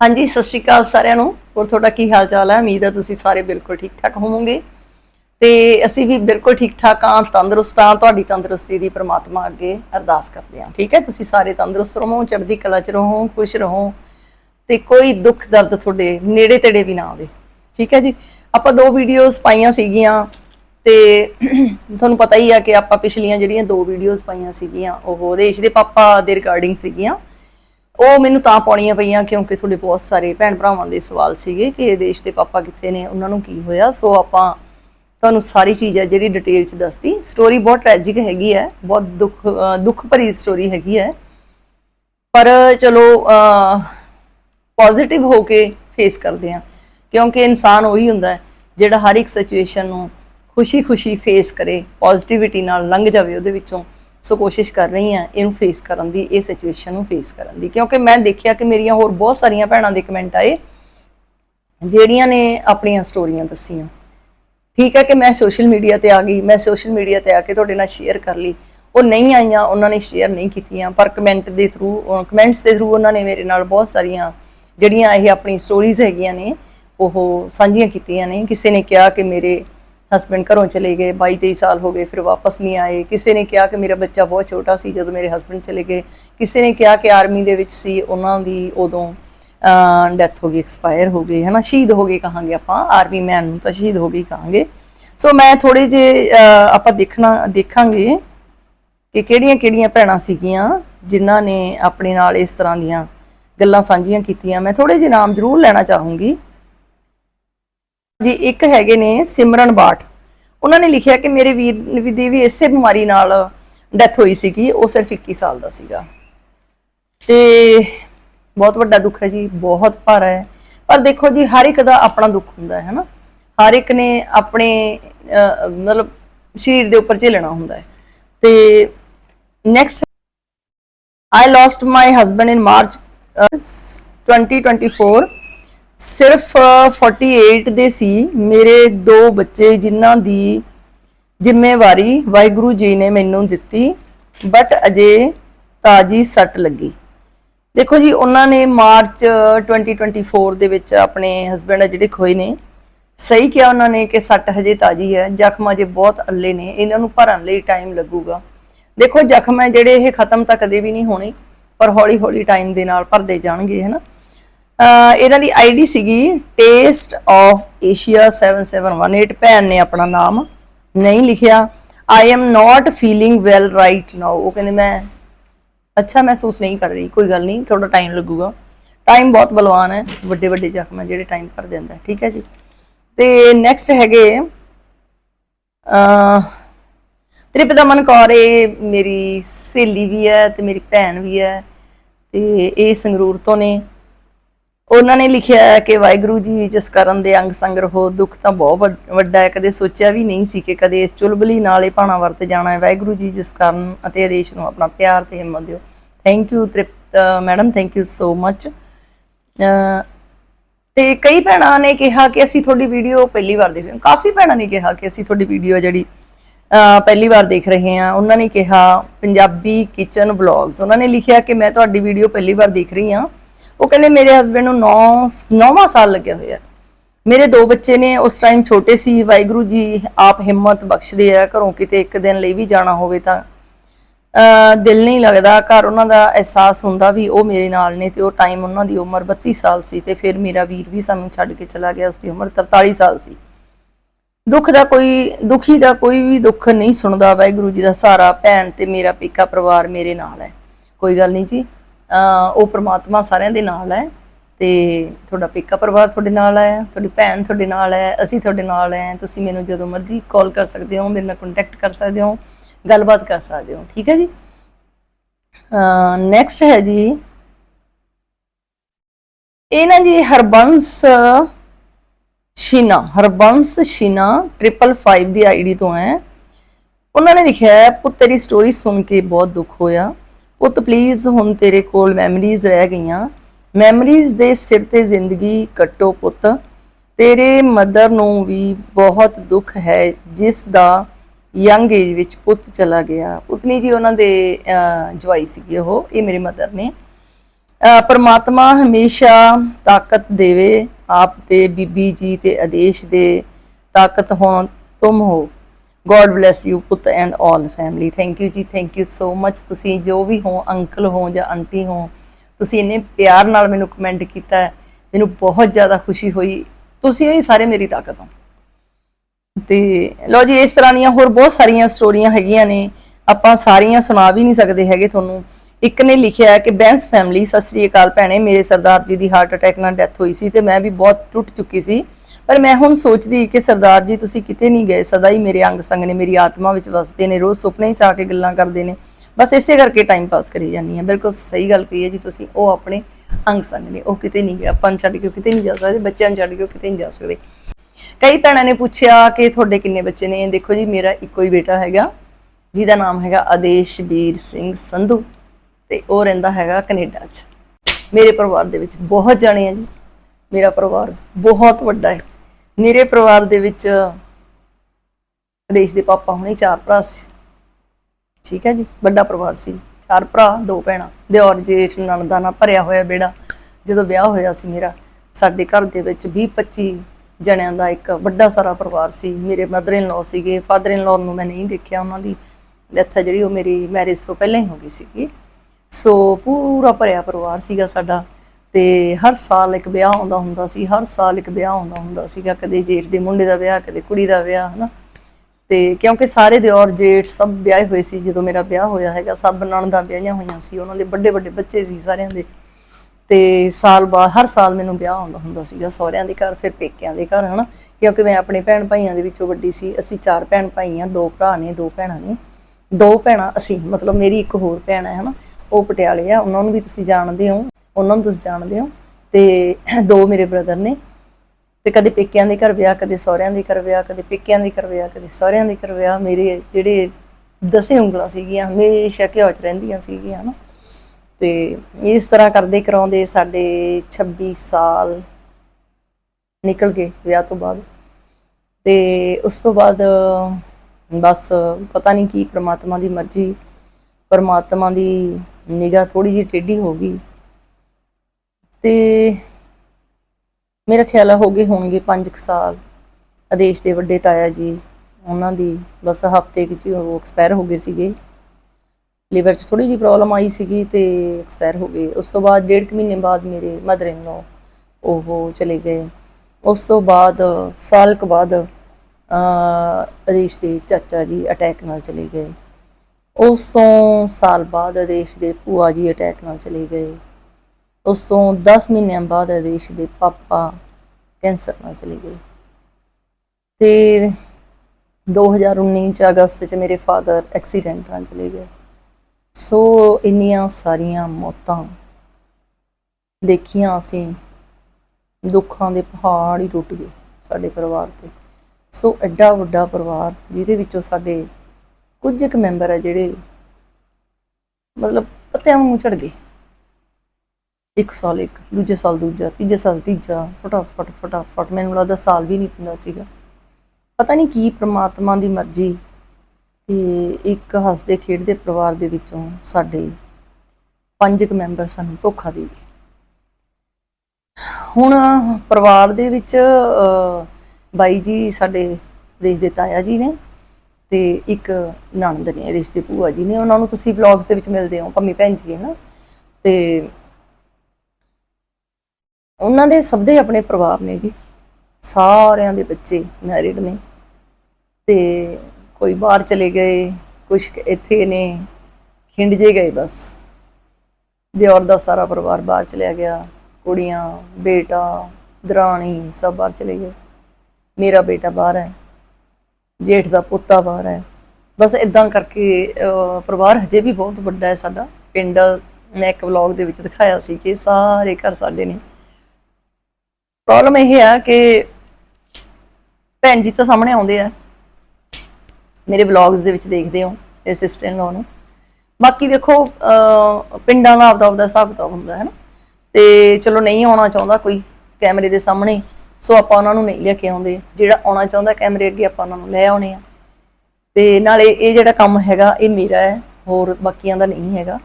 ਹਾਂਜੀ, ਸਤਿ ਸ਼੍ਰੀ ਅਕਾਲ ਸਾਰਿਆਂ ਨੂੰ। ਹੋਰ ਤੁਹਾਡਾ ਕੀ ਹਾਲ ਚਾਲ ਹੈ? ਉਮੀਦ ਹੈ ਤੁਸੀਂ ਸਾਰੇ ਬਿਲਕੁਲ ਠੀਕ ਠਾਕ ਹੋਵੋਗੇ। ਤੇ ਅਸੀਂ ਵੀ ਬਿਲਕੁਲ ਠੀਕ ਠਾਕ ਹਾਂ, ਤੰਦਰੁਸਤ ਹਾਂ, ਤੁਹਾਡੀ ਤੰਦਰੁਸਤੀ ਦੀ ਪ੍ਰਮਾਤਮਾ ਅੱਗੇ ਅਰਦਾਸ ਕਰਦੇ ਹਾਂ, ਠੀਕ ਹੈ? ਤੁਸੀਂ ਸਾਰੇ ਤੰਦਰੁਸਤ ਰਹੋ, ਚੜ੍ਹਦੀ ਕਲਾ ਚ ਰਹੋ, ਖੁਸ਼ ਰਹੋ ਤੇ ਕੋਈ ਦੁੱਖ, ਦਰਦ ਤੁਹਾਡੇ ਨੇੜੇ ਤੇੜੇ ਵੀ ਨਾ ਆਵੇ, ਠੀਕ ਹੈ ਜੀ? ਆਪਾਂ ਦੋ ਵੀਡੀਓਜ਼ ਪਾਈਆਂ ਸੀਗੀਆਂ ਤੇ ਤੁਹਾਨੂੰ ਪਤਾ ਹੀ ਆ ਕਿ ਆਪਾਂ ਪਿਛਲੀਆਂ ਜਿਹੜੀਆਂ ਦੋ ਵੀਡੀਓਜ਼ ਪਾਈਆਂ ਸੀਗੀਆਂ, ਉਹ ਦੇਸ਼ ਦੇ ਪਾਪਾ ਦੇ ਰਿਗਾਰਡਿੰਗ ਸੀਗੀਆਂ। ਉਹ ਮੈਨੂੰ ਤਾਂ ਪਾਉਣੀਆਂ ਪਈਆਂ ਕਿਉਂਕਿ ਤੁਹਾਡੇ ਬਹੁਤ ਸਾਰੇ ਭੈਣ ਭਰਾਵਾਂ ਦੇ ਸਵਾਲ ਸੀਗੇ ਕਿ ਇਹ ਦੇਸ਼ ਦੇ ਪਾਪਾ ਕਿੱਥੇ ਨੇ, ਉਹਨਾਂ ਨੂੰ ਕੀ ਹੋਇਆ। ਸੋ ਆਪਾਂ ਤੁਹਾਨੂੰ ਸਾਰੀ ਚੀਜ਼ ਹੈ ਜਿਹੜੀ ਡਿਟੇਲ ਚ ਦੱਸਦੀ ਸਟੋਰੀ ਬਹੁਤ ਟ੍ਰੈਜਿਕ ਹੈਗੀ ਹੈ, ਬਹੁਤ ਦੁੱਖ ਦੁੱਖ ਭਰੀ ਸਟੋਰੀ ਹੈਗੀ ਹੈ। ਪਰ ਚਲੋ ਪੋਜ਼ਿਟਿਵ ਹੋ ਕੇ ਫੇਸ ਕਰਦੇ ਆ ਕਿਉਂਕਿ ਇਨਸਾਨ ਉਹੀ ਹੁੰਦਾ ਹੈ, ਜਿਹੜਾ ਹਰ ਇੱਕ ਸਿਚੁਏਸ਼ਨ ਨੂੰ ਖੁਸ਼ੀ-ਖੁਸ਼ੀ ਫੇਸ ਕਰੇ ਪੋਜ਼ਿਟਿਵਿਟੀ ਨਾਲ ਲੰਘ ਜਾਵੇ ਉਹਦੇ ਵਿੱਚੋਂ। ਸੋ ਕੋਸ਼ਿਸ਼ ਕਰ ਰਹੀ ਹਾਂ ਇਹਨੂੰ ਫੇਸ ਕਰਨ ਦੀ, ਇਹ ਸਿਚੁਏਸ਼ਨ ਨੂੰ ਫੇਸ ਕਰਨ ਦੀ। ਕਿਉਂਕਿ ਮੈਂ ਦੇਖਿਆ ਕਿ ਮੇਰੀਆਂ ਹੋਰ ਬਹੁਤ ਸਾਰੀਆਂ ਭੈਣਾਂ ਦੇ ਕਮੈਂਟ ਆਏ, ਜਿਹੜੀਆਂ ਨੇ ਆਪਣੀਆਂ ਸਟੋਰੀਆਂ ਦੱਸੀਆਂ। ਠੀਕ ਹੈ ਕਿ ਮੈਂ ਸੋਸ਼ਲ ਮੀਡੀਆ ਤੇ ਆ ਗਈ, ਮੈਂ ਸੋਸ਼ਲ ਮੀਡੀਆ ਤੇ ਆ ਕੇ ਤੁਹਾਡੇ ਨਾਲ ਸ਼ੇਅਰ ਕਰ ਲਈ। ਉਹ ਨਹੀਂ ਆਈਆਂ, ਉਹਨਾਂ ਨੇ ਸ਼ੇਅਰ ਨਹੀਂ ਕੀਤੀਆਂ, ਪਰ ਕਮੈਂਟ ਦੇ ਥਰੂ ਕਮੈਂਟਸ ਦੇ ਥਰੂ ਉਹਨਾਂ ਨੇ ਮੇਰੇ ਨਾਲ ਬਹੁਤ ਸਾਰੀਆਂ ਜਿਹੜੀਆਂ ਇਹ ਆਪਣੀ ਸਟੋਰੀਜ਼ ਹੈਗੀਆਂ ਨੇ, ਉਹ ਸਾਂਝੀਆਂ ਕੀਤੀਆਂ ਨੇ। ਕਿਸੇ ਨੇ ਕਿਹਾ ਕਿ ਮੇਰੇ ਹਸਬੰਡ ਘਰੋਂ ਚਲੇ ਗਏ 22 23 ਸਾਲ ਹੋ ਗਏ ਫਿਰ ਵਾਪਸ ਨਹੀਂ ਆਏ। ਕਿਸੇ ਨੇ ਕਿਹਾ ਕਿ ਮੇਰਾ ਬੱਚਾ ਬਹੁਤ ਛੋਟਾ ਸੀ ਜਦੋਂ ਮੇਰੇ ਹਸਬੰਡ ਚਲੇ ਗਏ। ਕਿਸੇ ਨੇ ਕਿਹਾ ਕਿ ਆਰਮੀ ਦੇ ਵਿੱਚ ਸੀ, ਉਹਨਾਂ ਦੀ ਉਦੋਂ ਡੈਥ ਹੋ ਗਈ ਐਕਸਪਾਇਰ ਹੋ ਗਈ, ਹਨਾ? ਸ਼ਹੀਦ ਹੋ ਗਏ ਕਹਾਂਗੇ ਆਪਾਂ, ਆਰਮੀ ਮੈਨ ਨੂੰ ਤਾਂ ਸ਼ਹੀਦ ਹੋ ਗਈ ਕਹਾਂਗੇ। ਸੋ ਮੈਂ ਥੋੜੇ ਜੇ ਆਪਾਂ ਦੇਖਣਾ, ਦੇਖਾਂਗੇ ਕਿ ਕਿਹੜੀਆਂ-ਕਿਹੜੀਆਂ ਭੈਣਾਂ ਸੀਗੀਆਂ ਜਿਨ੍ਹਾਂ ਨੇ ਆਪਣੇ ਨਾਲ ਇਸ ਤਰ੍ਹਾਂ ਦੀਆਂ ਗੱਲਾਂ ਸਾਂਝੀਆਂ ਕੀਤੀਆਂ। ਮੈਂ ਥੋੜੇ ਜਿਹੇ ਨਾਮ ਜ਼ਰੂਰ ਲੈਣਾ ਚਾਹੂੰਗੀ। ਜੀ, ਇੱਕ ਹੈਗੇ ਨੇ ਸਿਮਰਨ ਬਾਟ ਉਹਨਾਂ ਨੇ ਲਿਖਿਆ ਕਿ ਮੇਰੇ ਵੀਰ ਦੀ ਵੀ ਇਸੇ ਬਿਮਾਰੀ ਨਾਲ ਡੈਥ ਹੋਈ ਸੀਗੀ, ਉਹ ਸਿਰਫ 21 ਸਾਲ ਦਾ ਸੀਗਾ। ਤੇ ਬਹੁਤ ਵੱਡਾ ਦੁੱਖ ਹੈ ਜੀ, ਬਹੁਤ ਭਾਰਾ ਹੈ। ਪਰ ਦੇਖੋ ਜੀ, ਹਰ ਇੱਕ ਦਾ ਆਪਣਾ ਦੁੱਖ ਹੁੰਦਾ ਹੈ, ਹਨਾ? ਹਰ ਇੱਕ ਨੇ ਆਪਣੇ ਮਤਲਬ ਸਰੀਰ ਦੇ ਉੱਪਰ ਝੇਲਣਾ ਹੁੰਦਾ ਹੈ। ਤੇ next I lost my husband in March 2024 ਸਿਰਫ uh, 48 ਦੇ ਸੀ। ਮੇਰੇ ਦੋ ਬੱਚੇ ਜਿਨ੍ਹਾਂ ਦੀ ਜ਼ਿੰਮੇਵਾਰੀ ਵਾਹਿਗੁਰੂ ਜੀ ਨੇ ਮੈਨੂੰ ਦਿੱਤੀ ਬਟ ਅਜੇ ਤਾਜੀ ਸੱਟ ਲੱਗੀ। ਦੇਖੋ ਜੀ ਉਹਨਾਂ ਨੇ ਮਾਰਚ 2024 ਦੇ ਵਿੱਚ ਆਪਣੇ ਹਸਬੰਡ ਜਿਹੜੇ ਖੋਏ ਨੇ ਸਹੀ ਕਿਹਾ ਉਹਨਾਂ ਨੇ ਕਿ ਸੱਟ ਹਜੇ ਤਾਜੀ ਹੈ ਜ਼ਖਮ ਅਜੇ ਬਹੁਤ ਅੱਲੇ ਨੇ ਇਹਨਾਂ ਨੂੰ ਭਰਨ ਲਈ ਟਾਈਮ ਲੱਗੂਗਾ। ਦੇਖੋ ਜ਼ਖਮ ਹੈ ਜਿਹੜੇ ਇਹ ਖਤਮ ਤਾਂ ਕਦੇ ਵੀ ਨਹੀਂ ਹੋਣੇ ਪਰ ਹੌਲੀ ਹੌਲੀ ਟਾਈਮ ਦੇ ਨਾਲ ਭਰਦੇ ਜਾਣਗੇ ਹਨਾ? ਅਹ ਇਹਨਾਂ ਦੀ ਆਈਡੀ ਸੀਗੀ ਟੇਸਟ ਆਫ ਏਸ਼ੀਆ 7718 ਭੈਣ ਨੇ ਆਪਣਾ ਨਾਮ ਨਹੀਂ ਲਿਖਿਆ। I am not feeling well right now ਉਹ ਕਹਿੰਦੇ ਮੈਂ ਅੱਛਾ ਮਹਿਸੂਸ ਨਹੀਂ ਕਰ ਰਹੀ, ਕੋਈ ਗੱਲ ਨਹੀਂ ਥੋੜਾ ਟਾਈਮ ਲੱਗੂਗਾ। ਟਾਈਮ ਬਹੁਤ ਬਲਵਾਨ ਹੈ, ਵੱਡੇ ਵੱਡੇ ਜ਼ਖਮ ਹੈ, ਜਿਹੜੇ ਟਾਈਮ ਭਰ ਦਿੰਦਾ ਠੀਕ ਹੈ ਜੀ। ਤੇ ਨੈਕਸਟ ਹੈਗੇ ਅ ਤ੍ਰਿਪਦਮਨ ਕੌਰ ਇਹ ਮੇਰੀ ਸਹੇਲੀ ਵੀ ਹੈ ਤੇ ਮੇਰੀ ਭੈਣ ਵੀ ਹੈ ਤੇ ਇਹ ਸੰਗਰੂਰ ਤੋਂ ਨੇ। ਉਹਨਾਂ ਨੇ ਲਿਖਿਆ ਹੈ ਕਿ ਵਾਹਿਗੁਰੂ ਜੀ ਜਿਸ ਕਰਨ ਦੇ ਅੰਗ ਸੰਗ ਰਹੋ, ਦੁੱਖ ਤਾਂ ਬਹੁਤ ਵੱਡ- ਵੱਡਾ ਹੈ, ਕਦੇ ਸੋਚਿਆ ਵੀ ਨਹੀਂ ਸੀ ਕਿ ਕਦੇ ਇਸ ਚੁਲਬਲੀ ਨਾਲ ਇਹ ਭਾਣਾ ਵਰਤ ਜਾਣਾ ਹੈ। ਵਾਹਿਗੁਰੂ ਜੀ ਜਿਸ ਕਰਨ ਅਤੇ ਆਦੇਸ਼ ਨੂੰ ਆਪਣਾ ਪਿਆਰ ਤੇ ਹਿੰਮਤ ਦਿਓ। Thank you Tripat madam thank you so much ਤੇ ਕਈ ਭੈਣਾਂ ਨੇ ਕਿਹਾ ਕਿ ਅਸੀਂ ਤੁਹਾਡੀ ਵੀਡੀਓ ਪਹਿਲੀ ਵਾਰ ਦੇਖ ਰਹੇ ਹਾਂ। ਕਾਫੀ ਭੈਣਾਂ ਨੇ ਕਿਹਾ ਕਿ ਅਸੀਂ ਤੁਹਾਡੀ ਵੀਡੀਓ ਜਿਹੜੀ ਪਹਿਲੀ ਵਾਰ ਦੇਖ ਰਹੇ ਹਾਂ। ਉਹਨਾਂ ਨੇ ਕਿਹਾ, ਪੰਜਾਬੀ ਕਿਚਨ ਵਲੌਗਸ। ਉਹਨਾਂ ਨੇ ਲਿਖਿਆ ਕਿ ਮੈਂ ਤੁਹਾਡੀ ਵੀਡੀਓ ਪਹਿਲੀ ਵਾਰ ਦੇਖ ਰਹੀ ਹਾਂ। ਉਹ ਕਹਿੰਦੇ ਮੇਰੇ ਹਸਬੰਡ ਨੂੰ 9 9ਵਾਂ ਸਾਲ ਲੱਗਿਆ ਹੋਇਆ। ਮੇਰੇ ਦੋ ਬੱਚੇ ਨੇ, ਉਸ ਟਾਈਮ ਛੋਟੇ ਸੀ, ਵਾਹਿਗੁਰੂ ਜੀ ਆਪ ਹਿੰਮਤ ਬਖਸ਼ਦੇ ਆ, ਘਰੋਂ ਕਿਤੇ ਇੱਕ ਦਿਨ ਲਈ ਵੀ ਜਾਣਾ ਹੋਵੇ ਤਾਂ। ਦਿਲ ਨਹੀਂ ਲੱਗਦਾ, ਘਰ ਉਹਨਾਂ ਦਾ ਅਹਿਸਾਸ ਹੁੰਦਾ ਵੀ ਉਹ ਮੇਰੇ ਨਾਲ ਨੇ ਤੇ ਉਹ ਟਾਈਮ ਉਹਨਾਂ ਦੀ ਉਮਰ 32 ਸਾਲ ਸੀ ਤੇ ਫਿਰ ਮੇਰਾ ਵੀਰ ਵੀ ਸਾਨੂੰ ਛੱਡ ਕੇ ਚਲਾ ਗਿਆ ਉਸ ਦੀ ਉਮਰ 43 ਸਾਲ ਸੀ। ਦੁੱਖ ਦਾ ਕੋਈ, ਦੁਖੀ ਦਾ ਕੋਈ ਵੀ ਦੁੱਖ ਨਹੀਂ ਸੁਣਦਾ, ਵਾਹਿਗੁਰੂ ਜੀ ਦਾ ਸਹਾਰਾ, ਭੈਣ ਤੇ ਮੇਰਾ ਪੇਕਾ ਪਰਿਵਾਰ ਮੇਰੇ ਨਾਲ ਹੈ। ਕੋਈ ਗੱਲ ਨਹੀਂ ਜੀ। ਉਹ ਪ੍ਰਮਾਤਮਾ ਸਾਰਿਆਂ ਦੇ ਨਾਲ ਹੈ ਤੇ ਤੁਹਾਡਾ ਪੇਕਾ ਪਰਿਵਾਰ ਤੁਹਾਡੇ ਨਾਲ ਹੈ, ਤੁਹਾਡੀ ਭੈਣ ਤੁਹਾਡੇ ਨਾਲ ਹੈ, ਅਸੀਂ ਤੁਹਾਡੇ ਨਾਲ ਹੈ, ਤੁਸੀਂ ਮੈਨੂੰ ਜਦੋਂ ਮਰਜ਼ੀ ਕਾਲ ਕਰ ਸਕਦੇ ਹੋ, ਮੇਰੇ ਨਾਲ ਕੰਟੈਕਟ ਕਰ ਸਕਦੇ ਹੋ, ਗੱਲਬਾਤ ਕਰ ਸਕਦੇ ਹੋ, ਠੀਕ ਹੈ ਜੀ? ਨੈਕਸਟ ਹੈ ਜੀ। ਇਹ ਨਾ ਜੀ ਹਰਬੰਸ ਸ਼ੀਨਾ ਹਰਬੰਸ ਸ਼ੀਨਾ 555 ਦੀ ਆਈਡੀ ਤੋਂ ਹੈ। ਉਹਨਾਂ ਨੇ ਲਿਖਿਆ ਹੈ, ਪੁੱਤ ਤੇਰੀ ਸਟੋਰੀ ਸੁਣ ਕੇ ਬਹੁਤ ਦੁੱਖ ਹੋਇਆ। ਪੁੱਤ ਪਲੀਜ਼ ਹੁਣ ਤੇਰੇ ਕੋਲ ਮੈਮਰੀਜ਼ ਰਹਿ ਗਈਆਂ। ਮੈਮਰੀਜ਼ ਦੇ ਸਿਰ ਤੇ ਜ਼ਿੰਦਗੀ ਕੱਟੋ ਪੁੱਤ। ਤੇਰੇ ਮਦਰ ਨੂੰ ਵੀ ਬਹੁਤ ਦੁੱਖ ਹੈ, ਜਿਸ ਦਾ ਯੰਗ ਏਜ ਵਿੱਚ ਪੁੱਤ ਚਲਾ ਗਿਆ। ਉਤਨੀ ਜੀ ਉਹਨਾਂ ਦੇ ਜਵਾਈ ਸੀਗੇ ਉਹ, ਇਹ ਮੇਰੇ ਮਦਰ ਨੇ। ਪਰਮਾਤਮਾ ਹਮੇਸ਼ਾ ਤਾਕਤ ਦੇਵੇ, ਆਪ ਤੇ ਬੀਬੀ ਜੀ ਤੇ ਆਦੇਸ਼ ਦੇ ਤਾਕਤ ਹੋਣ ਤੁਮ ਹੋ ਗੋਡ ਬlesਸ ਯੂ ਪੁੱਤ and all family thank you ਜੀ ਥੈਂਕ ਯੂ ਸੋ ਮੱਚ ਤੁਸੀਂ ਜੋ ਵੀ ਹੋ ਅੰਕਲ ਹੋ ਜਾਂ ਆਂਟੀ ਹੋ ਤੁਸੀਂ ਇੰਨੇ ਪਿਆਰ ਨਾਲ ਮੈਨੂੰ ਕਮੈਂਟ ਕੀਤਾ ਮੈਨੂੰ ਬਹੁਤ ਜ਼ਿਆਦਾ ਖੁਸ਼ੀ ਹੋਈ ਤੁਸੀਂ ਹੀ ਸਾਰੇ ਮੇਰੀ ਤਾਕਤ ਹੋ ਤੇ ਲੋ ਜੀ ਇਸ ਤਰ੍ਹਾਂ ਦੀਆਂ ਹੋਰ ਬਹੁਤ ਸਾਰੀਆਂ ਸਟੋਰੀਆਂ ਹੈਗੀਆਂ ਨੇ ਆਪਾਂ ਸਾਰੀਆਂ ਸੁਣਾ ਵੀ ਨਹੀਂ ਸਕਦੇ ਹੈਗੇ ਤੁਹਾਨੂੰ ਇੱਕ ਨੇ ਲਿਖਿਆ ਹੈ ਕਿ ਬੈਂਸ ਫੈਮਿਲੀ ਸਤਿ ਸ੍ਰੀ ਅਕਾਲ ਭੈਣੇ ਮੇਰੇ ਸਰਦਾਰ ਜੀ ਦੀ ਹਾਰਟ ਅਟੈਕ ਨਾਲ ਡੈਥ ਹੋਈ ਸੀ ਤੇ ਮੈਂ ਵੀ ਬਹੁਤ ਟੁੱਟ ਚੁੱਕੀ ਸੀ ਪਰ ਮੈਂ ਹੁਣ ਸੋਚਦੀ ਕਿ ਸਰਦਾਰ ਜੀ, ਤੁਸੀਂ ਕਿਤੇ ਨਹੀਂ ਗਏ, ਸਦਾ ਹੀ ਮੇਰੇ ਅੰਗ ਸੰਗ ਨੇ, ਮੇਰੀ ਆਤਮਾ ਵਿੱਚ ਵਸਦੇ ਨੇ, ਰੋਜ਼ ਸੁਪਨੇ 'ਚ ਆ ਕੇ ਗੱਲਾਂ ਕਰਦੇ ਨੇ। ਬਸ ਇਸੇ ਕਰਕੇ ਟਾਈਮ ਪਾਸ ਕਰੀ ਜਾਂਦੀ ਹਾਂ। ਬਿਲਕੁਲ ਸਹੀ ਗੱਲ ਕਹੀ ਹੈ ਜੀ ਤੁਸੀਂ, ਉਹ ਆਪਣੇ ਅੰਗ ਸੰਗ ਨੇ, ਉਹ ਕਿਤੇ ਨਹੀਂ ਗਏ। ਆਪਾਂ ਨੂੰ ਛੱਡ ਕੇ ਉਹ ਕਿਤੇ ਨਹੀਂ ਜਾ ਸਕਦੇ, ਬੱਚਿਆਂ ਨੂੰ ਛੱਡ ਕੇ ਉਹ ਕਿਤੇ ਨਹੀਂ ਜਾ ਸਕਦੇ। ਕਈ ਭੈਣਾਂ ਨੇ ਪੁੱਛਿਆ ਕਿ ਤੁਹਾਡੇ ਕਿੰਨੇ ਬੱਚੇ ਨੇ? ਦੇਖੋ ਜੀ, ਮੇਰਾ ਇੱਕੋ ਹੀ ਬੇਟਾ ਹੈਗਾ, ਜਿਹਦਾ ਨਾਮ ਹੈਗਾ ਆਦੇਸ਼ਵੀਰ ਸਿੰਘ ਸੰਧੂ ਤੇ ਉਹ ਰਹਿੰਦਾ ਹੈਗਾ ਕੈਨੇਡਾ 'ਚ। ਮੇਰੇ ਪਰਿਵਾਰ ਦੇ ਵਿੱਚ ਬਹੁਤ ਜਾਣੇ ਆ ਜੀ। ਮੇਰਾ ਪਰਿਵਾਰ ਬਹੁਤ ਵੱਡਾ ਹੈ। ਮੇਰੇ ਪਰਿਵਾਰ ਦੇ ਵਿੱਚ ਆਦੇਸ਼ ਦੇ ਪਾਪਾ ਹੁਣੇ ਚਾਰ ਭਰਾ ਸੀ। ਠੀਕ ਹੈ ਜੀ, ਵੱਡਾ ਪਰਿਵਾਰ ਸੀ। ਚਾਰ ਭਰਾ, ਦੋ ਭੈਣਾਂ। ਦਿਓਰ ਜੇਠ ਨਣਦਾਂ ਨਾਲ ਭਰਿਆ ਹੋਇਆ ਬੇੜਾ ਜਦੋਂ ਵਿਆਹ ਹੋਇਆ ਸੀ ਮੇਰਾ, ਸਾਡੇ ਘਰ ਦੇ ਵਿੱਚ 20 25 ਜਣਿਆਂ ਦਾ ਇੱਕ ਵੱਡਾ ਸਾਰਾ ਪਰਿਵਾਰ ਸੀ। ਮੇਰੇ ਮਦਰ ਇਨ ਲਾਅ ਸੀਗੇ ਫਾਦਰ ਇਨ ਲਾਅ ਨੂੰ ਮੈਂ ਨਹੀਂ ਦੇਖਿਆ ਉਹਨਾਂ ਦੀ ਡੈਥ ਜਿਹੜੀ ਉਹ ਮੇਰੀ ਮੈਰਿਜ ਤੋਂ ਪਹਿਲਾਂ ਹੀ ਹੋ ਗਈ ਸੀਗੀ। ਸੋ ਪੂਰਾ ਭਰਿਆ ਪਰਿਵਾਰ ਸੀਗਾ ਸਾਡਾ। ਤੇ ਹਰ ਸਾਲ ਇੱਕ ਵਿਆਹ ਆਉਂਦਾ ਹੁੰਦਾ ਸੀ, ਹਰ ਸਾਲ ਇੱਕ ਵਿਆਹ ਆਉਂਦਾ ਹੁੰਦਾ ਸੀਗਾ, ਕਦੇ ਜੇਠ ਦੇ ਮੁੰਡੇ ਦਾ ਵਿਆਹ, ਕਦੇ ਕੁੜੀ ਦਾ ਵਿਆਹ, ਹਨਾ। ਤੇ ਕਿਉਂਕਿ ਸਾਰੇ ਦਿਓਰ ਜੇਠ ਸਭ ਵਿਆਹੇ ਹੋਏ ਸੀ, ਜਦੋਂ ਮੇਰਾ ਵਿਆਹ ਹੋਇਆ ਹੈਗਾ, ਸਭ ਨਣਦਾਂ ਵਿਆਹੀਆਂ ਹੋਈਆਂ ਸੀ, ਉਹਨਾਂ ਦੇ ਵੱਡੇ ਵੱਡੇ ਬੱਚੇ ਸੀ ਸਾਰਿਆਂ ਦੇ। ਤੇ ਸਾਲ ਬਾਅਦ, ਹਰ ਸਾਲ ਮੈਨੂੰ ਵਿਆਹ ਆਉਂਦਾ ਹੁੰਦਾ ਸੀਗਾ, ਸਹੁਰਿਆਂ ਦੇ ਘਰ, ਫਿਰ ਪੇਕਿਆਂ ਦੇ ਘਰ, ਹਨਾ। ਕਿਉਂਕਿ ਮੈਂ ਆਪਣੇ ਭੈਣ ਭਾਈਆਂ ਦੇ ਵਿੱਚੋਂ ਵੱਡੀ ਸੀ, ਅਸੀਂ ਚਾਰ ਭੈਣ ਭਾਈ ਆ, ਦੋ ਭਰਾ ਨੇ, ਦੋ ਭੈਣਾਂ ਨੇ। ਦੋ ਭੈਣਾਂ ਅਸੀਂ, ਮਤਲਬ ਮੇਰੀ ਇੱਕ ਹੋਰ ਭੈਣ ਹੈ, ਹਨਾ। ਉਹ ਪਟਿਆਲੇ ਆ, ਉਹਨਾਂ ਨੂੰ ਵੀ ਤੁਸੀਂ ਜਾਣਦੇ ਹੋ। ਉਹਨਾਂ ਨੂੰ ਤੁਸੀਂ ਜਾਣਦੇ ਹੋ ਤੇ ਦੋ ਮੇਰੇ ਬ੍ਰਦਰ ਨੇ ਤੇ ਕਦੇ ਪੇਕਿਆਂ ਦੇ ਘਰ ਵਿਆਹ, ਕਦੇ ਸਹੁਰਿਆਂ ਦੇ ਘਰ ਵਿਆਹ, ਕਦੇ ਪੇਕਿਆਂ ਦੇ ਘਰ ਵਿਆਹ, ਕਦੇ ਸਹੁਰਿਆਂ ਦੇ ਘਰ ਵਿਆਹ। ਮੇਰੇ ਜਿਹੜੇ ਦਸੇ ਉਂਗਲਾਂ ਸੀਗੀਆਂ, ਹਮੇਸ਼ਾ ਘਿਓ ਚ ਰਹਿੰਦੀਆਂ ਸੀਗੀਆਂ, ਹਨਾ। ਤੇ ਇਸ ਤਰ੍ਹਾਂ ਕਰਦੇ ਕਰਾਉਂਦੇ ਸਾਡੇ 26 ਸਾਲ ਨਿਕਲ ਗਏ ਵਿਆਹ ਤੋਂ ਬਾਅਦ। ਤੇ ਉਸ ਤੋਂ ਬਾਅਦ ਬਸ ਪਤਾ ਨਹੀਂ ਕੀ ਪ੍ਰਮਾਤਮਾ ਦੀ ਮਰਜ਼ੀ, ਪ੍ਰਮਾਤਮਾ ਦੀ ਨਿਗਾਹ ਥੋੜੀ ਜਿਹੀ ਟੇਢੀ ਹੋ ਗਈ। ਤੇ ਮੇਰਾ ਖਿਆਲ ਹੋ ਗਏ ਹੋਣਗੇ 5 ਸਾਲ। ਆਦੇਸ਼ ਦੇ ਵੱਡੇ ਤਾਇਆ ਜੀ, ਉਹਨਾਂ ਦੀ ਬਸ ਹਫ਼ਤੇ ਵਿੱਚ ਹੀ ਉਹ ਐਕਸਪਾਇਰ ਹੋ ਗਏ ਸੀਗੇ। ਲੀਵਰ 'ਚ ਥੋੜੀ ਜਿਹੀ ਪ੍ਰੋਬਲਮ ਆਈ ਸੀਗੀ ਤੇ ਐਕਸਪਾਇਰ ਹੋ ਗਏ। ਉਸ ਤੋਂ ਬਾਅਦ ਡੇਢ ਕੁ ਮਹੀਨੇ ਬਾਅਦ ਮੇਰੇ ਮਦਰ ਇਨ ਲਾ ਉਹ ਚਲੇ ਗਏ। ਉਸ ਤੋਂ ਬਾਅਦ ਸਾਲ ਕੁ ਬਾਅਦ ਅ ਆਦੇਸ਼ ਦੇ ਚਾਚਾ ਜੀ ਅਟੈਕ ਨਾਲ ਚਲੇ ਗਏ। ਉਸ ਤੋਂ ਸਾਲ ਬਾਅਦ ਆਦੇਸ਼ ਦੇ ਭੂਆ ਜੀ ਅਟੈਕ ਨਾਲ ਚਲੇ ਗਏ। ਉਸ ਤੋਂ 10 ਮਹੀਨਿਆਂ ਬਾਅਦ ਆਦੇਸ਼ ਦੇ ਪਾਪਾ ਕੈਂਸਰ ਨਾਲ ਚਲੇ ਗਏ ਤੇ 2019 ਚ ਅਗਸਤ ਚ ਮੇਰੇ ਫਾਦਰ ਐਕਸੀਡੈਂਟ ਨਾਲ ਚਲੇ ਗਏ। ਸੋ ਇੰਨੀਆਂ ਸਾਰੀਆਂ ਮੌਤਾਂ ਦੇਖੀਆਂ ਅਸੀਂ, ਦੁੱਖਾਂ ਦੇ ਪਹਾੜ ਹੀ ਟੁੱਟ ਗਏ ਸਾਡੇ ਪਰਿਵਾਰ ਤੇ। ਸੋ ਐਡਾ ਵੱਡਾ ਪਰਿਵਾਰ ਜਿਹਦੇ ਵਿੱਚੋਂ ਸਾਡੇ ਕੁਝ ਕੁ ਮੈਂਬਰ ਹੈ ਜਿਹੜੇ ਮਤਲਬ ਪੱਤਿਆਂ ਵਾਂਗੂ ਝੜ ਗਏ। ਇੱਕ ਸਾਲ, ਇੱਕ, ਦੂਜੇ ਸਾਲ, ਦੂਜਾ, ਤੀਜੇ ਸਾਲ, ਤੀਜਾ, ਫਟਾਫਟ ਫਟਾਫਟ। ਮੈਨੂੰ ਲੱਗਦਾ ਸਾਲ ਵੀ ਨਹੀਂ ਪਿੰਦਾ ਸੀਗਾ। ਪਤਾ ਨਹੀਂ ਕੀ ਪ੍ਰਮਾਤਮਾ ਦੀ ਮਰਜ਼ੀ ਤੇ ਇੱਕ ਹੱਸਦੇ, ਖੇਡਦੇ ਪਰਿਵਾਰ ਦੇ ਵਿੱਚੋਂ ਸਾਡੇ ਪੰਜ ਕੁ ਮੈਂਬਰ ਸਾਨੂੰ ਧੋਖਾ ਦੇ ਗਏ। ਹੁਣ ਪਰਿਵਾਰ ਦੇ ਵਿੱਚ ਬਾਈ ਜੀ ਸਾਡੇ ਦੇਸ਼ ਦੇ ਤਾਇਆ ਜੀ ਨੇ ਤੇ ਇੱਕ ਨਣਦ ਨੇ, ਦੇਸ਼ ਦੇ ਭੂਆ ਜੀ ਨੇ। ਉਹਨਾਂ ਨੂੰ ਤੁਸੀਂ ਵਲੌਗਸ ਦੇ ਵਿੱਚ ਮਿਲਦੇ ਹੋ, ਪੰਮੀ ਭੈਣ ਜੀ ਹੈ ਨਾ? ਤੇ ਉਹਨਾਂ ਦੇ ਸਭ ਦੇ ਆਪਣੇ ਪਰਿਵਾਰ ਨੇ ਜੀ। ਸਾਰਿਆਂ ਦੇ ਬੱਚੇ ਮੈਰਿਡ ਨੇ। ਤੇ ਕੋਈ ਬਾਹਰ ਚਲੇ ਗਏ ਕੁਝ ਇੱਥੇ ਨੇ, ਖਿੰਡ ਜੇ ਗਏ ਬਸ। ਦਿਓਰ ਦਾ ਸਾਰਾ ਪਰਿਵਾਰ ਬਾਹਰ ਚਲਿਆ ਗਿਆ। ਕੁੜੀਆਂ, ਬੇਟਾ, ਦਰਾਣੀ ਸਭ ਬਾਹਰ ਚਲੇ ਗਏ। ਮੇਰਾ ਬੇਟਾ ਬਾਹਰ ਹੈ। ਜੇਠ ਦਾ ਪੁੱਤਾ ਬਾਹਰ ਹੈ। ਬਸ ਇਦਾਂ ਕਰਕੇ ਪਰਿਵਾਰ ਹਜੇ ਵੀ ਬਹੁਤ ਵੱਡਾ ਹੈ ਸਾਡਾ। ਪਿੰਡ ਮੈਂ ਇੱਕ ਵਲੌਗ ਦੇ ਵਿੱਚ ਦਿਖਾਇਆ ਸੀ ਕਿ ਸਾਰੇ ਘਰ ਸਾਡੇ ਨੇ। ਪ੍ਰੋਬਲਮ ਇਹ ਆ ਕਿ ਭੈਣ ਜੀ ਤਾਂ ਸਾਹਮਣੇ ਆਉਂਦੇ ਆ। ਮੇਰੇ ਵਲੌਗਸ ਦੇ ਵਿੱਚ ਦੇਖਦੇ ਹੋ ਅਸਿਸਟੈਂਟ ਸਿਸਟਰ ਨੂੰ। ਬਾਕੀ ਦੇਖੋ ਪਿੰਡਾਂ ਦਾ ਆਪਦਾ ਆਪਦਾ ਹਿਸਾਬ ਕਿਤਾਬ ਹੁੰਦਾ, ਹੈ ਨਾ? ਤੇ ਚਲੋ ਨਹੀਂ ਆਉਣਾ ਚਾਹੁੰਦਾ ਕੋਈ ਕੈਮਰੇ ਦੇ ਸਾਹਮਣੇ, ਸੋ ਆਪਾਂ ਉਹਨਾਂ ਨੂੰ ਨਹੀਂ ਲੈ ਕੇ ਆਉਂਦੇ। ਜਿਹੜਾ ਆਉਣਾ ਚਾਹੁੰਦਾ ਕੈਮਰੇ ਅੱਗੇ ਆਪਾਂ ਉਹਨਾਂ ਨੂੰ ਲੈ ਆਉਣੇ ਆ। ਤੇ ਨਾਲੇ ਇਹ ਜਿਹੜਾ ਕੰਮ ਹੈਗਾ, ਇਹ ਮੇਰਾ ਹੈ, ਹੋਰ ਬਾਕੀਆਂ ਦਾ ਨਹੀਂ ਹੈਗਾ।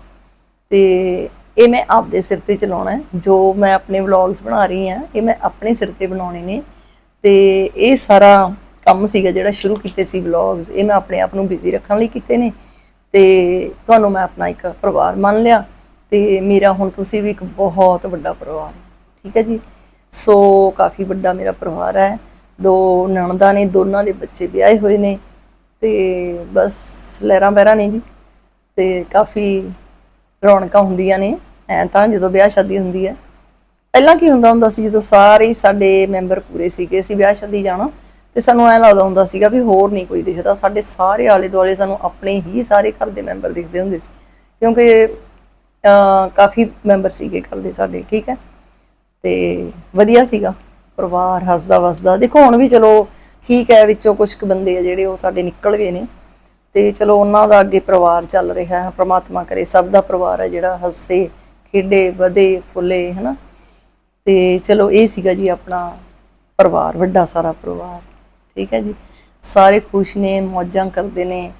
ਤੇ ਇਹ ਮੈਂ ਆਪਦੇ ਸਿਰ ਤੇ ਚਲਾਉਣਾ ਹੈ। ਜੋ ਮੈਂ ਆਪਣੇ ਵਲੌਗਸ ਬਣਾ ਰਹੀ ਹਾਂ, ਇਹ ਮੈਂ ਆਪਣੇ ਸਿਰ ਤੇ ਬਣਾਉਣੇ ਨੇ। ਤੇ ਇਹ ਸਾਰਾ ਕੰਮ ਸੀਗਾ ਜਿਹੜਾ ਸ਼ੁਰੂ ਕੀਤੇ ਸੀ ਵਲੌਗਸ ਇਹ ਮੈਂ ਆਪਣੇ ਆਪ ਨੂੰ ਬਿਜ਼ੀ ਰੱਖਣ ਲਈ ਕੀਤੇ ਨੇ। ਤੇ ਤੁਹਾਨੂੰ ਮੈਂ ਆਪਣਾ ਇੱਕ ਪਰਿਵਾਰ ਮੰਨ ਲਿਆ। ਤੇ ਮੇਰਾ ਹੁਣ ਤੁਸੀਂ ਵੀ ਇੱਕ ਬਹੁਤ ਵੱਡਾ ਪਰਿਵਾਰ ਠੀਕ ਹੈ ਜੀ? ਸੋ ਕਾਫੀ ਵੱਡਾ ਮੇਰਾ ਪਰਿਵਾਰ ਹੈ। ਦੋ ਨਣਦਾਂ ਨੇ, ਦੋਨਾਂ ਦੇ ਬੱਚੇ ਵਿਆਹੇ ਹੋਏ ਨੇ। ਤੇ ਬਸ ਲਹਿਰਾਂ ਬਹਿਰਾਂ ਨੇ ਜੀ। ਤੇ ਕਾਫੀ ਰੌਣਕਾਂ ਹੁੰਦੀਆਂ ਨੇ, ਐ ਤਾਂ ਜਦੋਂ ਵਿਆਹ ਸ਼ਾਦੀ ਹੁੰਦੀ ਹੈ। ਪਹਿਲਾਂ ਕੀ ਹੁੰਦਾ ਹੁੰਦਾ ਸੀ, ਜਦੋਂ ਸਾਰੇ ਹੀ ਸਾਡੇ ਮੈਂਬਰ ਪੂਰੇ ਸੀਗੇ, ਅਸੀਂ ਵਿਆਹ ਸ਼ਾਦੀ ਜਾਣਾ ਤੇ ਸਾਨੂੰ ਐ ਲੱਗਦਾ ਹੁੰਦਾ ਸੀਗਾ ਵੀ ਹੋਰ ਨਹੀਂ ਕੋਈ ਦਿਖਦਾ। ਸਾਡੇ ਸਾਰੇ ਆਲੇ ਦੁਆਲੇ ਸਾਨੂੰ ਆਪਣੇ ਹੀ ਸਾਰੇ ਘਰ ਦੇ ਮੈਂਬਰ ਦਿਖਦੇ ਹੁੰਦੇ ਸੀ, ਕਿਉਂਕਿ ਕਾਫੀ ਮੈਂਬਰ ਸੀਗੇ ਘਰ ਦੇ ਸਾਡੇ, ਠੀਕ ਹੈ? ਤੇ ਵਧੀਆ ਸੀਗਾ, ਪਰਿਵਾਰ ਹੱਸਦਾ ਵਸਦਾ ਦੇਖੋ, ਹੁਣ ਵੀ ਚਲੋ ਠੀਕ ਹੈ, ਵਿੱਚੋਂ ਕੁਝ ਕੁ ਬੰਦੇ ਆ ਜਿਹੜੇ ਉਹ ਸਾਡੇ ਨਿਕਲ ਗਏ ਨੇ। ਤੇ ਚਲੋ ਉਹਨਾਂ ਦਾ ਅੱਗੇ ਪਰਿਵਾਰ ਚੱਲ ਰਿਹਾ ਹੈ, ਪ੍ਰਮਾਤਮਾ ਕਰੇ, ਸਭ ਦਾ ਪਰਿਵਾਰ ਹੈ ਜਿਹੜਾ ਹੱਸੇ, ਖੇਡੇ, ਵਧੇ, ਫੁੱਲੇ, ਹਨਾ? ਤੇ ਚਲੋ ਇਹ ਸੀਗਾ ਜੀ ਆਪਣਾ ਪਰਿਵਾਰ, ਵੱਡਾ ਸਾਰਾ ਪਰਿਵਾਰ, ਠੀਕ ਹੈ ਜੀ? ਸਾਰੇ ਖੁਸ਼ ਨੇ, ਮੌਜਾਂ ਕਰਦੇ ਨੇ,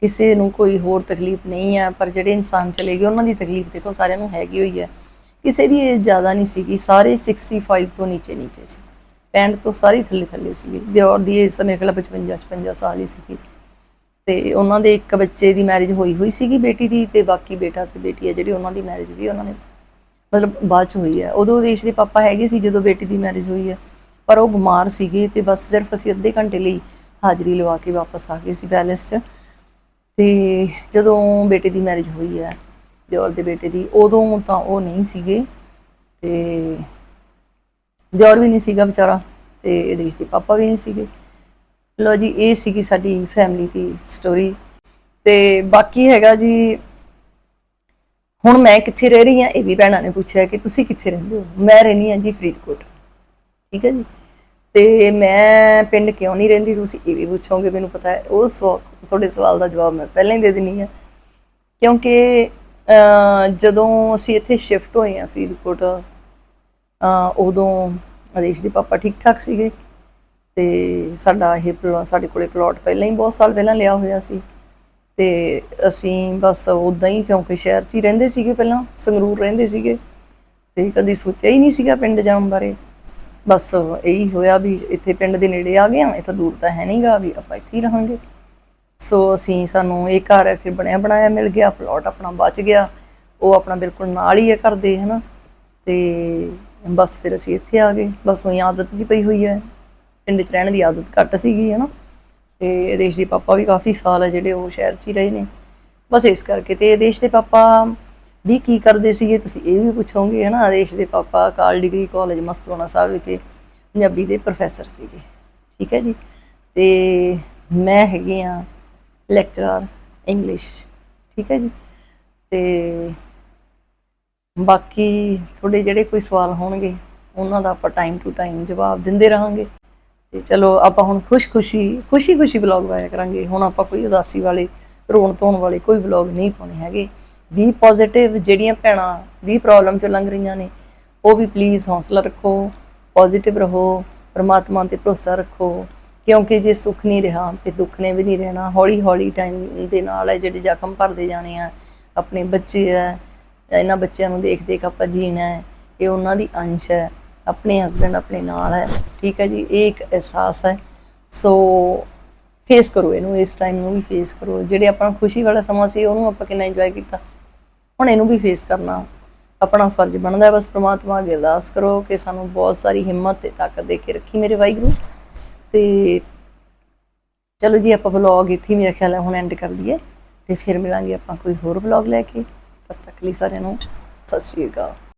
ਕਿਸੇ ਨੂੰ ਕੋਈ ਹੋਰ ਤਕਲੀਫ ਨਹੀਂ ਹੈ, ਪਰ ਜਿਹੜੇ ਇਨਸਾਨ ਚਲੇ ਗਏ, ਉਹਨਾਂ ਦੀ ਤਕਲੀਫ ਦੇਖੋ, ਸਾਰਿਆਂ ਨੂੰ ਹੈਗੀ ਹੋਈ ਹੈ। ਕਿਸੇ ਦੀ ਏਜ ਜ਼ਿਆਦਾ ਨਹੀਂ ਸੀਗੀ, ਸਾਰੇ 65 ਤੋਂ ਨੀਚੇ ਨੀਚੇ ਸੀ। 65 ਤੋਂ ਸਾਰੇ ਥੱਲੇ ਥੱਲੇ ਸੀਗੇ। ਦਿਓਰ ਦੀ ਏਜ ਸਮੇਂ ਖਿਆਲ 55 56 ਸਾਲ ਹੀ ਸੀਗੀ। ਤੇ ਉਹਨਾਂ ਦੇ ਇੱਕ ਬੱਚੇ ਦੀ ਮੈਰਿਜ ਹੋਈ ਹੋਈ ਸੀਗੀ ਬੇਟੀ ਦੀ ਤੇ ਬਾਕੀ ਬੇਟਾ ਤੇ ਬੇਟੀ ਹੈ ਜਿਹੜੀ ਉਹਨਾਂ ਦੀ ਮੈਰਿਜ ਵੀ ਉਹਨਾਂ ਨੇ ਮਤਲਬ ਬਾਅਦ ਚ ਹੋਈ ਹੈ ਉਦੋਂ ਦੇਸ਼ ਦੇ ਪਾਪਾ ਹੈਗੇ ਸੀ ਜਦੋਂ ਬੇਟੀ ਦੀ ਮੈਰਿਜ ਹੋਈ ਹੈ ਪਰ ਉਹ ਬਿਮਾਰ ਸੀਗੇ ਤੇ ਬਸ ਸਿਰਫ ਅਸੀਂ ਅੱਧੇ ਘੰਟੇ ਲਈ ਹਾਜ਼ਰੀ ਲਵਾ ਕੇ ਵਾਪਸ ਆ ਗਏ ਸੀ ਪੈਲੇਸ 'ਚ। ਤੇ ਜਦੋਂ ਬੇਟੇ ਦੀ ਮੈਰਿਜ ਹੋਈ ਹੈ ਦਿਓਰ ਦੇ ਬੇਟੇ ਦੀ, ਉਦੋਂ ਤਾਂ ਉਹ ਨਹੀਂ ਸੀਗੇ ਤੇ ਦਿਓਰ ਵੀ ਨਹੀਂ ਸੀਗਾ ਵਿਚਾਰਾ ਤੇ ਦੇਸ਼ ਦੇ ਪਾਪਾ ਵੀ ਨਹੀਂ ਸੀਗੇ। ਲੋ ਜੀ, ਇਹ ਸੀਗੀ ਸਾਡੀ ਫੈਮਿਲੀ ਦੀ ਸਟੋਰੀ ਤੇ ਬਾਕੀ ਹੈਗਾ ਜੀ, ਹੁਣ ਮੈਂ ਕਿੱਥੇ ਰਹਿ ਰਹੀ ਹਾਂ, ਇਹ ਵੀ ਭੈਣਾਂ ਨੇ ਪੁੱਛਿਆ ਕਿ ਤੁਸੀਂ ਕਿੱਥੇ ਰਹਿੰਦੇ ਹੋ? ਮੈਂ ਰਹਿੰਦੀ ਹਾਂ ਜੀ ਫਰੀਦਕੋਟ। ਠੀਕ ਹੈ ਜੀ? ਤੇ ਮੈਂ ਪਿੰਡ ਕਿਉਂ ਨਹੀਂ ਰਹਿੰਦੀ, ਤੁਸੀਂ ਇਹ ਵੀ ਪੁੱਛੋਗੇ, ਮੈਨੂੰ ਪਤਾ ਹੈ। ਉਹ ਸਵਾ- ਤੁਹਾਡੇ ਸਵਾਲ ਦਾ ਜਵਾਬ ਮੈਂ ਪਹਿਲਾਂ ਹੀ ਦੇ ਦਿੰਨੀ ਆ ਕਿਉਂਕਿ ਜਦੋਂ ਅਸੀਂ ਇੱਥੇ ਸ਼ਿਫਟ ਹੋਏ ਆ ਫਰੀਦਕੋਟ ਉਦੋਂ ਆਦੇਸ਼ ਦੇ ਪਾਪਾ ਠੀਕ ਠਾਕ ਸੀਗੇ। ਤੇ ਸਾਡਾ ਇਹ ਪਲੋ- ਸਾਡੇ ਕੋਲੇ ਪਲਾਟ ਪਹਿਲਾਂ ਹੀ ਬਹੁਤ ਸਾਲ ਪਹਿਲਾਂ ਲਿਆ ਹੋਇਆ ਸੀ। ਤੇ ਅਸੀਂ ਬਸ ਉਦਾਂ ਹੀ ਕਿਉਂਕਿ ਸ਼ਹਿਰ 'ਚ ਹੀ ਰਹਿੰਦੇ ਸੀਗੇ ਪਹਿਲਾਂ, ਸੰਗਰੂਰ ਰਹਿੰਦੇ ਸੀਗੇ। ਤੇ ਕਦੀ ਸੋਚਿਆ ਹੀ ਨਹੀਂ ਸੀਗਾ ਪਿੰਡ ਜਾਣ ਬਾਰੇ। ਬਸ ਇਹੀ ਹੋਇਆ ਵੀ ਇੱਥੇ ਪਿੰਡ ਦੇ ਨੇੜੇ ਆ ਗਏ ਆ ਇੱਥੇ ਦੂਰ ਤਾਂ ਹੈ ਨਹੀਂਗਾ ਵੀ ਆਪਾਂ ਇੱਥੇ ਹੀ ਰਹਾਂਗੇ। ਸੋ ਅਸੀਂ ਸਾਨੂੰ ਇਹ ਘਰ ਫਿਰ ਬਣਿਆ ਬਣਾਇਆ ਮਿਲ ਗਿਆ ਪਲਾਟ ਆਪਣਾ ਬਚ ਗਿਆ। ਉਹ ਆਪਣਾ ਬਿਲਕੁਲ ਨਾਲ ਹੀ ਹੈ ਘਰ ਦੇ, ਹਨਾ। ਤੇ ਬਸ ਫਿਰ ਅਸੀਂ ਇੱਥੇ ਆ ਗਏ। ਬਸ ਉਹੀ ਆਦਤ ਜੀ ਪਈ ਹੋਈ ਹੈ। ਪਿੰਡ 'ਚ ਰਹਿਣ ਦੀ ਆਦਤ ਘੱਟ ਸੀਗੀ, ਹਨਾ। ਤੇ ਦੇਸ਼ ਦੇ ਪਾਪਾ ਵੀ ਕਾਫੀ ਸਾਲ ਹੈ ਜਿਹੜੇ ਉਹ ਸ਼ਹਿਰ 'ਚ ਹੀ ਰਹੇ ਨੇ। ਬਸ ਇਸ ਕਰਕੇ ਤੇ ਦੇਸ਼ ਦੇ ਪਾਪਾ ਵੀ ਕੀ ਕਰਦੇ ਸੀਗੇ, ਤੁਸੀਂ ਇਹ ਵੀ ਪੁੱਛੋਗੇ, ਹਨਾ। ਆਦੇਸ਼ ਦੇ ਪਾਪਾ ਕਾਲ ਡਿਗਰੀ ਕਾਲਜ ਮਸਤਵਾਣਾ ਸਾਹਿਬ ਵਿਖੇ ਪੰਜਾਬੀ ਦੇ ਪ੍ਰੋਫੈਸਰ ਸੀਗੇ, ਠੀਕ ਹੈ ਜੀ। ਤੇ ਮੈਂ ਹੈਗੀ ਆ ਲੈਕਚਰਰ ਇੰਗਲਿਸ਼ ਠੀਕ ਹੈ ਜੀ। ਤੇ ਬਾਕੀ ਤੁਹਾਡੇ ਜਿਹੜੇ ਕੋਈ ਸਵਾਲ ਹੋਣਗੇ, ਉਹਨਾਂ ਦਾ ਆਪਾਂ ਟਾਈਮ ਟੂ ਟਾਈਮ ਜਵਾਬ ਦਿੰਦੇ ਰਹਾਂਗੇ। ਤੇ ਚਲੋ ਆਪਾਂ ਹੁਣ ਖੁਸ਼-ਖੁਸ਼ੀ, ਖੁਸ਼ੀ-ਖੁਸ਼ੀ ਵਲੌਗ ਪਾਇਆ ਕਰਾਂਗੇ। ਹੁਣ ਆਪਾਂ ਕੋਈ ਉਦਾਸੀ ਵਾਲੇ ਰੋਣ ਧੋਣ ਵਾਲੇ ਕੋਈ ਵਲੌਗ ਨਹੀਂ ਪਾਉਣੇ ਹੈਗੇ। ਵੀ ਪੋਜ਼ਿਟਿਵ ਜਿਹੜੀਆਂ ਭੈਣਾਂ ਵੀ ਪ੍ਰੋਬਲਮ ਚੋਂ ਲੰਘ ਰਹੀਆਂ ਨੇ, ਉਹ ਵੀ ਪਲੀਜ਼ ਹੌਸਲਾ ਰੱਖੋ ਪੋਜ਼ਿਟਿਵ ਰਹੋ, ਪਰਮਾਤਮਾ ਤੇ ਭਰੋਸਾ ਰੱਖੋ। ਕਿਉਂਕਿ ਜੇ ਸੁੱਖ ਨਹੀਂ ਰਿਹਾ, ਤੇ ਦੁੱਖ ਨੇ ਵੀ ਨਹੀਂ ਰਹਿਣਾ। ਹੌਲੀ ਹੌਲੀ ਟਾਈਮ ਦੇ ਨਾਲ ਹੈ ਜਿਹੜੇ ਜ਼ਖਮ ਭਰਦੇ ਜਾਣੇ ਆ, ਆਪਣੇ ਬੱਚੇ ਆ, ਇਹਨਾਂ ਬੱਚਿਆਂ ਨੂੰ ਦੇਖ ਦੇਖ ਆਪਾਂ ਜੀਣਾ ਹੈ, ਇਹ ਉਹਨਾਂ ਦੀ ਅੰਸ਼ ਹੈ। ਆਪਣੇ ਹਸਬੰਡ ਆਪਣੇ ਨਾਲ ਹੈ, ਠੀਕ ਹੈ ਜੀ, ਇਹ ਇੱਕ ਅਹਿਸਾਸ ਹੈ। ਸੋ ਫੇਸ ਕਰੋ ਇਹਨੂੰ, ਇਸ ਟਾਈਮ ਨੂੰ ਵੀ ਫੇਸ ਕਰੋ। ਜਿਹੜੇ ਆਪਣਾ ਖੁਸ਼ੀ ਵਾਲਾ ਸਮਾਂ ਸੀ, ਉਹਨੂੰ ਆਪਾਂ ਕਿੰਨਾ ਇੰਜੋਏ ਕੀਤਾ? ਹੁਣ ਇਹਨੂੰ ਵੀ ਫੇਸ ਕਰਨਾ। ਆਪਣਾ ਫਰਜ਼ ਬਣਦਾ ਹੈ, ਬਸ ਪ੍ਰਮਾਤਮਾ ਅੱਗੇ ਅਰਦਾਸ ਕਰੋ ਕਿ ਸਾਨੂੰ ਬਹੁਤ ਸਾਰੀ ਹਿੰਮਤ ਤੇ ਤਾਕਤ ਦੇ ਕੇ ਰੱਖੀ ਮੇਰੇ ਵਾਹਿਗੁਰੂ। ਤੇ ਚਲੋ ਜੀ, ਆਪਾਂ ਵਲੌਗ ਇੱਥੇ ਮੇਰਾ ਖਿਆਲ ਹੈ ਹੁਣ ਐਂਡ ਕਰ ਦਈਏ ਤੇ ਫਿਰ ਮਿਲਾਂਗੇ ਆਪਾਂ ਕੋਈ ਹੋਰ ਵਲੌਗ ਲੈ ਕੇ। ਤਦ ਤੱਕ ਲਈ ਸਾਰਿਆਂ ਨੂੰ ਸਤਿ ਸ਼੍ਰੀ ਅਕਾਲ।